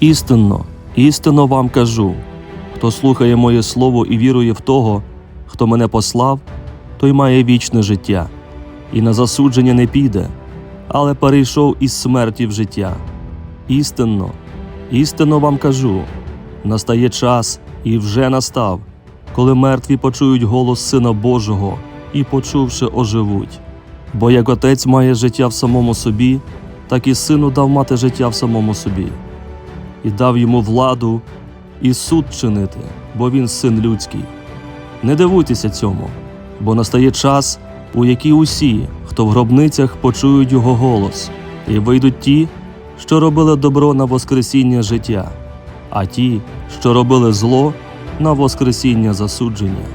Істинно, істинно вам кажу: хто слухає моє слово і вірує в того, хто мене послав, той має вічне життя, і на засудження не піде, але перейшов із смерті в життя. Істинно, істинно вам кажу: настає час і вже настав, коли мертві почують голос Сина Божого і, почувши, оживуть. Бо як отець має життя в самому собі, так і сину дав мати життя в самому собі, і дав йому владу і суд чинити, бо він син людський. Не дивуйтеся цьому, бо настає час, у який усі, хто в гробницях почують його голос, і вийдуть ті, що робили добро на Воскресіння життя, а ті, що робили зло на Воскресіння засудження.